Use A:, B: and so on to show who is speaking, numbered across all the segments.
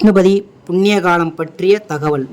A: விஷ்ணுபதி புண்ணிய காலம் பற்றிய தகவல்.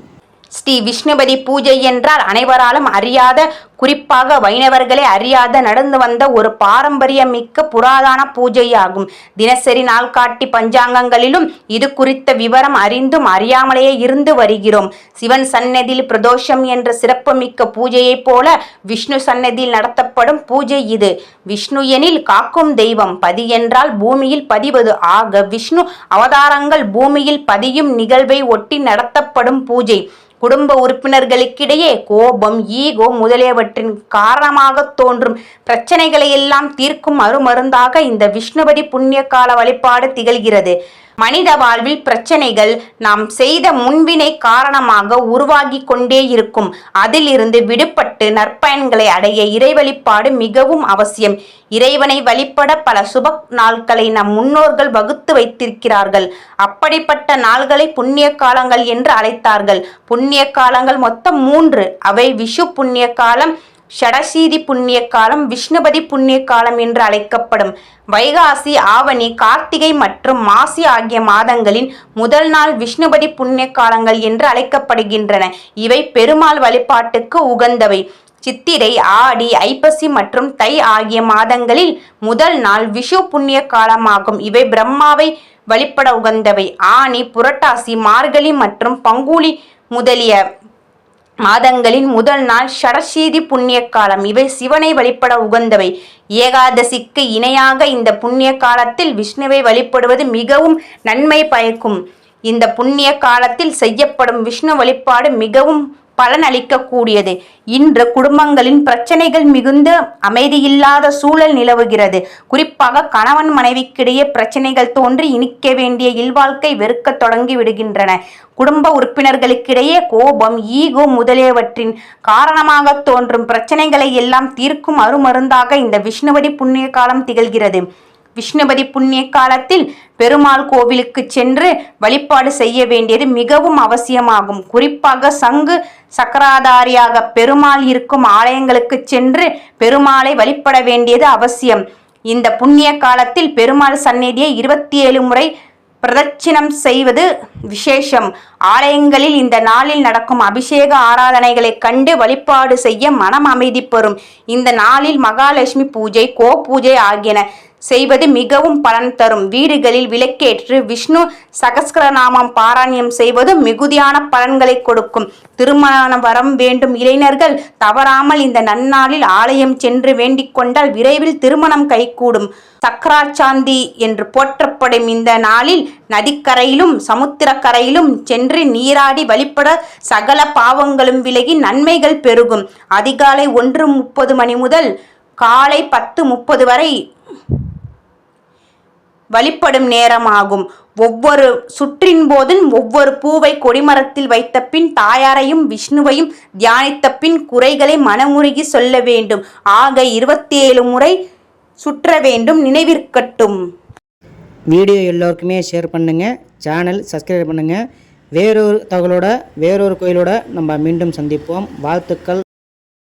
B: ஸ்ரீ விஷ்ணுபதி பூஜை என்றால் அனைவராலும் அறியாத குறிப்பாக வைணவர்களே அறியாத நடந்து வந்த ஒரு பாரம்பரியமிக்க புராதன பூஜையாகும். தினசரி நாள்காட்டி பஞ்சாங்கங்களிலும் இது குறித்த விவரம் அறிந்தும் அறியாமலேயே இருந்து வருகிறோம். சிவன் சன்னதியில் பிரதோஷம் என்ற சிறப்புமிக்க பூஜையைப் போல விஷ்ணு சன்னதியில் நடத்தப்படும் பூஜை இது. விஷ்ணு எனில் காக்கும் தெய்வம். பதி என்றால் பூமியில் பதிவது. ஆக விஷ்ணு அவதாரங்கள் பூமியில் பதியும் நிகழ்வை ஒட்டி நடத்தப்படும் பூஜை. குடும்ப உறுப்பினர்களுக்கிடையே கோபம் ஈகோ முதலியவற்றை முதலியவற்றின் காரணமாக தோன்றும் பிரச்சனைகளை எல்லாம் தீர்க்கும் அருமருந்தாக இந்த விஷ்ணுபடி புண்ணிய கால வழிபாடு திகழ்கிறது. மனித வாழ்வில் பிரச்சனைகள் நாம் செய்த முன்வினை காரணமாக உருவாகி கொண்டே இருக்கும். அதிலிருந்து விடுபட்டு நற்பயன்களை அடைய இறைவழிபாடு மிகவும் அவசியம். இறைவனை வழிபட பல சுப நாட்களை நம் முன்னோர்கள் வகுத்து வைத்திருக்கிறார்கள். அப்படிப்பட்ட நாள்களை புண்ணிய காலங்கள் என்று அழைத்தார்கள். புண்ணிய காலங்கள் மொத்தம் மூன்று. அவை விஷு புண்ணிய காலம் ஷடசீதி புண்ணிய காலம் விஷ்ணுபதி புண்ணிய காலம் என்று அழைக்கப்படும் வைகாசி ஆவணி கார்த்திகை மற்றும் மாசி ஆகிய மாதங்களின் முதல் நாள் விஷ்ணுபதி புண்ணிய காலங்கள் என்று அழைக்கப்படுகின்றன. இவை பெருமாள் வழிபாட்டுக்கு உகந்தவை. சித்திரை ஆடி ஐப்பசி மற்றும் தை ஆகிய மாதங்களில் முதல் நாள் விஷு புண்ணிய காலமாகும் இவை பிரம்மாவை வழிபட உகந்தவை. ஆனி புரட்டாசி மார்கழி மற்றும் பங்குனி முதலிய மாதங்களின் முதல் நாள் ஷடசீதி புண்ணிய காலம் இவை சிவனை வழிபட உகந்தவை. ஏகாதசிக்கு இணையாக இந்த புண்ணிய காலத்தில் விஷ்ணுவை வழிபடுவது மிகவும் நன்மை பயக்கும். இந்த புண்ணிய காலத்தில் செய்யப்படும் விஷ்ணு வழிபாடு மிகவும் பலனளிக்கக்கூடியது. இன்று குடும்பங்களின் பிரச்சனைகள் மிகுந்த அமைதியில்லாத சூழல் நிலவுகிறது. குறிப்பாக கணவன் மனைவிக்கிடையே பிரச்சனைகள் தோன்றி இனிக்க வேண்டிய இல்வாழ்க்கை வெறுக்கத் தொடங்கி விடுகின்றன. குடும்ப உறுப்பினர்களுக்கிடையே கோபம் ஈகோ முதலியவற்றின் காரணமாக தோன்றும் பிரச்சனைகளை எல்லாம் தீர்க்கும் அருமருந்தாக இந்த விஷ்ணுவடி புண்ணிய காலம் திகழ்கிறது. விஷ்ணுபதி புண்ணிய காலத்தில் பெருமாள் கோவிலுக்கு சென்று வழிபாடு செய்ய வேண்டியது மிகவும் அவசியமாகும். குறிப்பாக சங்கு சக்கராதாரியாக பெருமாள் இருக்கும் ஆலயங்களுக்கு சென்று பெருமாளை வழிபட வேண்டியது அவசியம். இந்த புண்ணிய காலத்தில் பெருமாள் சந்நிதியை இருபத்தி ஏழு முறை பிரதட்சிணம் செய்வது விசேஷம். ஆலயங்களில் இந்த நாளில் நடக்கும் அபிஷேக ஆராதனைகளைக் கண்டு வழிபாடு செய்ய மனம் அமைதி பெறும். இந்த நாளில் மகாலட்சுமி பூஜை கோ பூஜை ஆகியன செய்வது மிகவும் பலன் தரும். வீடுகளில் விளக்கேற்று விஷ்ணு சகஸ்கரநாமம் பாராயணம் செய்வது மிகுதியான பலன்களை கொடுக்கும். திருமண வரம் வேண்டும். இளைஞர்கள் தவறாமல் இந்த நன்னாளில் ஆலயம் சென்று வேண்டிக் கொண்டால் விரைவில் திருமணம் கைகூடும். சக்கராச்சாந்தி என்று போற்றப்படும் இந்த நாளில் நதிக்கரையிலும் சமுத்திரக்கரையிலும் சென்று நீராடி வழிபட சகல பாவங்களும் விலகி நன்மைகள் பெருகும். அதிகாலை ஒன்று முப்பது மணி முதல் காலை பத்து முப்பது வரை வழிபடும் நேரமாகும். ஒவ்வொரு சுற்றின் போதும் ஒவ்வொரு பூவை கொடிமரத்தில் வைத்த பின் தாயாரையும் விஷ்ணுவையும் தியானித்த பின் குறைகளை மனமுருகி சொல்ல வேண்டும். ஆக இருபத்தி ஏழு முறை சுற்ற வேண்டும் நினைவிற்கட்டும்.
A: வீடியோ எல்லோருக்குமே ஷேர் பண்ணுங்கள் சேனல் சப்ஸ்கிரைப் பண்ணுங்கள் வேறொரு தகவலோட வேறொரு கோயிலோட நம்ம மீண்டும் சந்திப்போம். வாழ்த்துக்கள்.